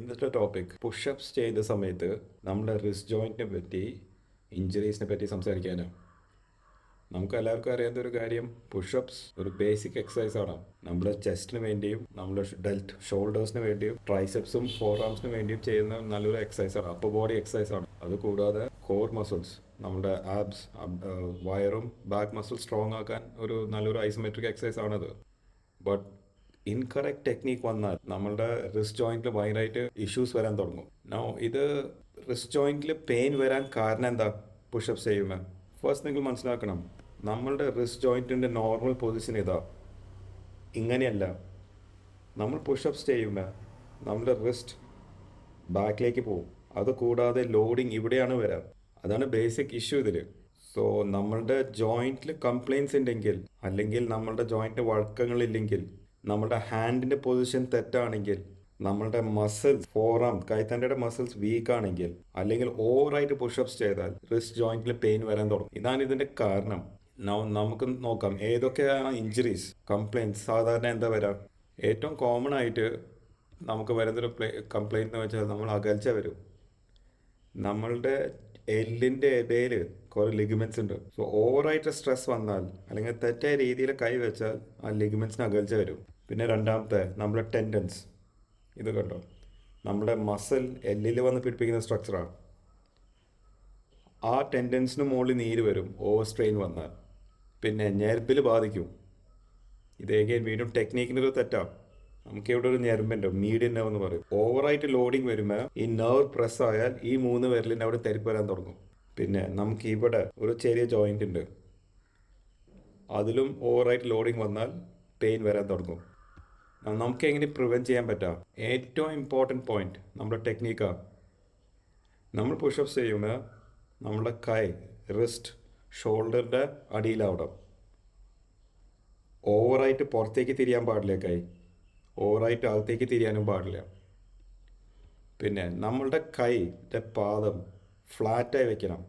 ഇന്നത്തെ topic push-ups ചെയ്യുന്ന സമയത്ത് നമ്മുടെ റിസ്റ്റ് ജോയിന്റിനെ പറ്റി ഇഞ്ചറീസിനെ പറ്റി സംസാരിക്കാനാണ് നമുക്ക് എല്ലാവർക്കും അറിയാത്ത ഒരു കാര്യം പുഷപ്സ് ഒരു ബേസിക് എക്സസൈസ് ആണ്. നമ്മുടെ ചെസ്റ്റിന് വേണ്ടിയും നമ്മുടെ ഡെൽറ്റ് ഷോൾഡേഴ്സിന് വേണ്ടിയും ട്രൈസെപ്സും ഫോർ ആംസിന് വേണ്ടിയും ചെയ്യുന്ന നല്ലൊരു എക്സസൈസ് ആണ് അപ്പർ ബോഡി എക്സസൈസ് ആണ്. അത് കൂടാതെ കോർ മസിൽസ് നമ്മുടെ ആബ്സ് വയറും ബാക്ക് മസിൽ സ്ട്രോങ് ആക്കാൻ ഒരു നല്ലൊരു ഐസോമെട്രിക് എക്സസൈസ് ആണത്. ബട്ട് ഇൻകറക്റ്റ് ടെക്നീക്ക് വന്നാൽ നമ്മളുടെ റിസ്റ്റ് ജോയിന്റിൽ ഭയങ്കരമായിട്ട് ഇഷ്യൂസ് വരാൻ തുടങ്ങും. നോ ഇത് റിസ്റ്റ് ജോയിന്റിൽ പെയിൻ വരാൻ കാരണം എന്താ? പുഷപ്പ് ചെയ്യുമ്പോൾ ഫസ്റ്റ് നിങ്ങൾ മനസ്സിലാക്കണം. നമ്മളുടെ റിസ്റ്റ് ജോയിന്റിന്റെ നോർമൽ പൊസിഷൻ ഇതാ. ഇങ്ങനെയല്ല. നമ്മൾ പുഷപ്സ് ചെയ്യുമ്പോൾ നമ്മുടെ റിസ്റ്റ് ബാക്കിലേക്ക് പോകും. അത് കൂടാതെ ലോഡിങ് ഇവിടെയാണ് വരാം. അതാണ് ബേസിക് ഇഷ്യൂ ഇതിൽ സോ നമ്മളുടെ ജോയിന്റിൽ കംപ്ലയിൻസ് ഉണ്ടെങ്കിൽ അല്ലെങ്കിൽ നമ്മളുടെ ജോയിന്റ് വഴക്കങ്ങളില്ലെങ്കിൽ നമ്മുടെ ഹാൻഡിന്റെ പൊസിഷൻ തെറ്റാണെങ്കിൽ നമ്മളുടെ മസിൽസ് ഫോറാം കൈത്തണ്ടയുടെ മസിൽസ് വീക്ക് ആണെങ്കിൽ അല്ലെങ്കിൽ ഓവറായിട്ട് പുഷപ്സ് ചെയ്താൽ റിസ്റ്റ് ജോയിന്റിൽ പെയിൻ വരാൻ തുടങ്ങും. ഇതാണ് ഇതിന്റെ കാരണം. നമുക്ക് നോക്കാം. ഏതൊക്കെയാണ് ഇഞ്ചുറീസ് കംപ്ലയിന്റ്സ് സാധാരണ എന്താ വരാം? ഏറ്റവും കോമൺ ആയിട്ട് നമുക്ക് വരുന്നൊരു കംപ്ലയിന്റ് എന്ന് വെച്ചാൽ നമ്മൾ അകൽച്ച വരും. നമ്മളുടെ എല്ലിന്റെ ഇടയിൽ കുറേ ലിഗമെന്റ്സ് ഉണ്ട്. സോ ഓവറായിട്ട് സ്ട്രെസ് വന്നാൽ അല്ലെങ്കിൽ തെറ്റായ രീതിയിൽ കൈ വെച്ചാൽ ആ ലിഗമെന്റ്സിന് അകൽച്ച വരും. പിന്നെ രണ്ടാമത്തെ നമ്മുടെ ടെൻഡൻസ് ഇത് കണ്ടോ? നമ്മുടെ മസിൽ എല്ലിൽ വന്ന് പിടിപ്പിക്കുന്ന സ്ട്രക്ചറാണ് ആ ടെൻഡൻസിന് മുകളിൽ നീര് വരും ഓവർ സ്ട്രെയിൻ വന്നാൽ. പിന്നെ ഞെരുപ്പിൽ ബാധിക്കും. ഇത് വീണ്ടും ടെക്നീക്കിന്റെ ഒരു തെറ്റാണ് നമുക്ക് ഇവിടെ ഒരു ഞെരമ്പുണ്ട് മീഡിയൻ നെർവ് എന്ന് പറയും. ഓവറായിട്ട് ലോഡിങ് വരുമ്പോൾ ഈ നെർവ് പ്രസ് ആയാൽ ഈ മൂന്ന് വിരലിന്റെ അവിടെ തെരിപ്പ് വരാൻ തുടങ്ങും. പിന്നെ നമുക്ക് ഇവിടെ ഒരു ചെറിയ ജോയിന്റ് ഉണ്ട്. അതിലും ഓവറായിട്ട് ലോഡിങ് വന്നാൽ പെയിൻ വരാൻ തുടങ്ങും. നമുക്ക് എങ്ങനെ പ്രിവെന്റ് ചെയ്യാൻ പറ്റാം? ഏറ്റവും ഇമ്പോർട്ടന്റ് പോയിന്റ് നമ്മുടെ ടെക്നീക്കാണ് നമ്മൾ പുഷപ്സ് ചെയ്യുമ്പോൾ നമ്മുടെ കൈ റിസ്റ്റ് ഷോൾഡറിന്റെ അടിയിലാവണം. ഓവറായിട്ട് പുറത്തേക്ക് തിരിയാൻ പാടില്ല കൈ. ഓവറായിട്ട് അകത്തേക്ക് തിരിയാനും പാടില്ല. പിന്നെ നമ്മളുടെ കൈയുടെ പാദം ഫ്ലാറ്റായി വെക്കണം.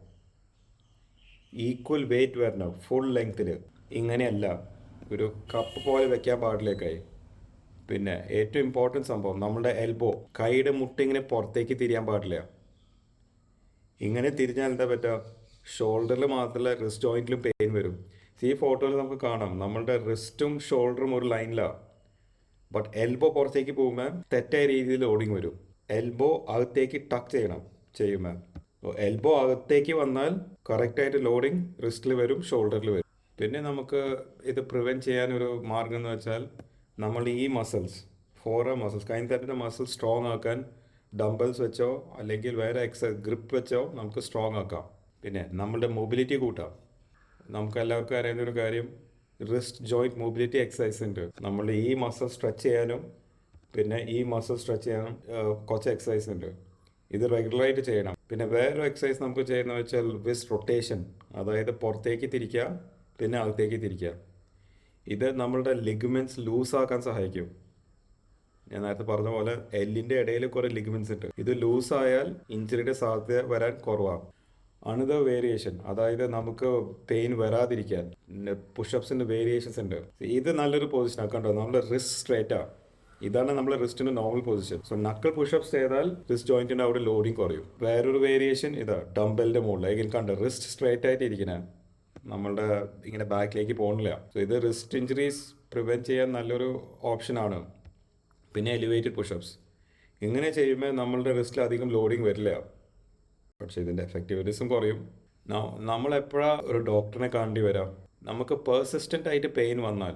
ഈക്വൽ വെയിറ്റ് വരണം ഫുൾ ലെങ്ത്തിൽ ഇങ്ങനെയല്ല ഒരു കപ്പ് പോലെ വെക്കാൻ പാടില്ല കൈ? പിന്നെ ഏറ്റവും ഇമ്പോർട്ടന്റ് സംഭവം നമ്മളുടെ എൽബോ കൈയുടെ മുട്ട ഇങ്ങനെ പുറത്തേക്ക് തിരിയാൻ പാടില്ല. ഇങ്ങനെ തിരിഞ്ഞാൽ എന്താ പറ്റുക ഷോൾഡറിൽ മാത്രമല്ല റിസ്റ്റ് ജോയിന്റിലും പെയിൻ വരും. ഈ ഫോട്ടോയിൽ നമുക്ക് കാണാം നമ്മളുടെ റിസ്റ്റും ഷോൾഡറും ഒരു ലൈനിലാണ് ബട്ട് എൽബോ പുറത്തേക്ക് പോകുമ്പോൾ തെറ്റായ രീതിയിൽ ലോഡിങ് വരും. എൽബോ അകത്തേക്ക് ടക്ക് ചെയ്യണം ചെയ്യുമ്പോൾ എൽബോ അകത്തേക്ക് വന്നാൽ കറക്റ്റായിട്ട് ലോഡിങ് റിസ്റ്റിൽ വരും ഷോൾഡറിൽ വരും. പിന്നെ നമുക്ക് ഇത് പ്രിവെന്റ് ചെയ്യാനൊരു മാർഗം എന്ന് വെച്ചാൽ നമ്മൾ ഈ മസിൽസ് ഫോർ മസിൽസ് കൈത്തരന്റെ മസിൽ സ്ട്രോങ് ആക്കാൻ ഡംബൽസ് വെച്ചോ അല്ലെങ്കിൽ വേറെ എക്സ ഗ്രിപ്പ് വെച്ചോ നമുക്ക് സ്ട്രോങ് ആക്കാം. പിന്നെ നമ്മളുടെ മൊബിലിറ്റി കൂട്ടാം. നമുക്ക് എല്ലാവർക്കും അറിയുന്ന ഒരു കാര്യം റിസ്റ്റ് ജോയിന്റ് മൊബിലിറ്റി എക്സസൈസ് ഉണ്ട് നമ്മൾ ഈ മസിൽ സ്ട്രെച്ച് ചെയ്യാനും പിന്നെ ഈ മസിൽ സ്ട്രെച്ച് ചെയ്യാനും കുറച്ച് എക്സസൈസ് ഉണ്ട് ഇത് റെഗുലറായിട്ട് ചെയ്യണം. പിന്നെ വേറൊരു എക്സസൈസ് നമുക്ക് ചെയ്യുന്നത് വെച്ചാൽ വിസ് റൊട്ടേഷൻ അതായത് പുറത്തേക്ക് തിരിക്കുക പിന്നെ അകത്തേക്ക് തിരിക്കുക. ഇത് നമ്മളുടെ ലിഗ്മെൻസ് ലൂസാക്കാൻ സഹായിക്കും. ഞാൻ നേരത്തെ പറഞ്ഞ പോലെ എല്ലിന്റെ ഇടയിൽ കുറേ ലിഗ്മെൻസ് ഉണ്ട്. ഇത് ലൂസായാൽ ഇഞ്ചുറിയുടെ സാധ്യത വരാൻ കുറവാണ് അണുത വേരിയേഷൻ അതായത് നമുക്ക് പെയിൻ വരാതിരിക്കാൻ പുഷപ്സിന്റെ വേരിയേഷൻസ് ഉണ്ട്. ഇത് നല്ലൊരു പൊസിഷൻ ആക്കണ്ടോ നമ്മുടെ റിസ്ക് സ്ട്രേറ്റാ ഇതാണ് നമ്മുടെ റിസ്റ്റിന്റെ normal position so knuckle pushups ചെയ്താൽ റിസ്റ്റ് ജോയിന്റിന്റെ അവിടെ ലോഡിങ് കുറയും. വേറൊരു വേരിയേഷൻ ഇതാ ഡംബലിന്റെ മുകളിൽ. കണ്ട? റിസ്റ്റ് സ്ട്രേറ്റ് ആയിട്ട് ഇരിക്കണേ നമ്മളുടെ ഇങ്ങനെ ബാക്കിലേക്ക് പോകണില്ല സോ ഇത് റിസ്റ്റ് ഇഞ്ചുറീസ് പ്രിവെന്റ് ചെയ്യാൻ നല്ലൊരു ഓപ്ഷനാണ് പിന്നെ എലിവേറ്റഡ് പുഷപ്സ് ഇങ്ങനെ ചെയ്യുമ്പോൾ നമ്മളുടെ റിസ്റ്റിൽ അധികം ലോഡിങ് വരില്ല. പക്ഷേ ഇതിന്റെ എഫക്റ്റീവ്നെസ്സും കുറയും. നമ്മൾ എപ്പോഴാണ് ഒരു ഡോക്ടറിനെ കാണേണ്ടി വരാം? നമുക്ക് പേഴ്സിസ്റ്റന്റ് ആയിട്ട് പെയിൻ വന്നാൽ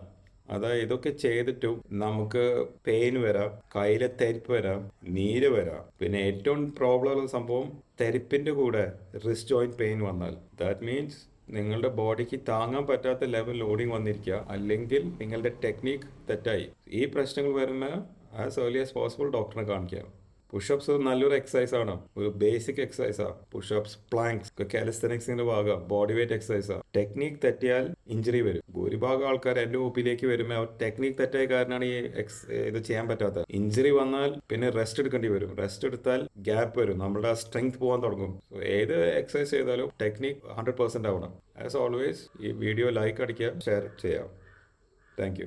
അതായത് ഇതൊക്കെ ചെയ്തിട്ടും നമുക്ക് പെയിൻ വരാം കയ്യിലെ തെരിപ്പ് വരാം നീര് വരാം. പിന്നെ ഏറ്റവും പ്രോബ്ലം ഉള്ള സംഭവം തെരിപ്പിന്റെ കൂടെ റിസ്റ്റ് ജോയിന്റ് പെയിൻ വന്നാൽ. ദാറ്റ് മീൻസ് നിങ്ങളുടെ ബോഡിക്ക് താങ്ങാൻ പറ്റാത്ത ലെവൽ ലോഡിങ് വന്നിരിക്കുക അല്ലെങ്കിൽ നിങ്ങളുടെ ടെക്നീക്ക് തെറ്റായി. ഈ പ്രശ്നങ്ങൾ വരുന്ന ആസ് ഏർലി ആസ് പോസിബിൾ ഡോക്ടറിനെ കാണിക്കാം. പുഷപ്സ് നല്ലൊരു എക്സസൈസ് ആണ് ഒരു ബേസിക് എക്സസൈസ് ആണ് പുഷപ്സ് പ്ലാങ്ക്സ് കാലിസ്തനിക്സിന്റെ ഭാഗം. ബോഡി വെയിറ്റ് എക്സസൈസ് ആണ് ടെക്നിക് തെറ്റിയാൽ ഇഞ്ചുറി വരും. ഭൂരിഭാഗം ആൾക്കാർ എന്റെ ഒപ്പിലേക്ക് വരുമ്പോൾ അവർ ടെക്നീക്ക് തെറ്റായ കാരണമാണ് ഈ എക്സ് ഇത് ചെയ്യാൻ പറ്റാത്തത്. ഇഞ്ചുറി വന്നാൽ പിന്നെ റെസ്റ്റ് എടുക്കേണ്ടി വരും. റെസ്റ്റ് എടുത്താൽ ഗ്യാപ്പ് വരും. നമ്മുടെ സ്ട്രെങ്ത് പോകാൻ തുടങ്ങും. സോ ഏത് എക്സസൈസ് ചെയ്താലും ടെക്നീക് ഹൺഡ്രഡ് പെർസെന്റ് ആവണം. ആസ് ഓൾവേസ് ഈ വീഡിയോ ലൈക്ക് അടിക്കുക ഷെയർ ചെയ്യാം. താങ്ക്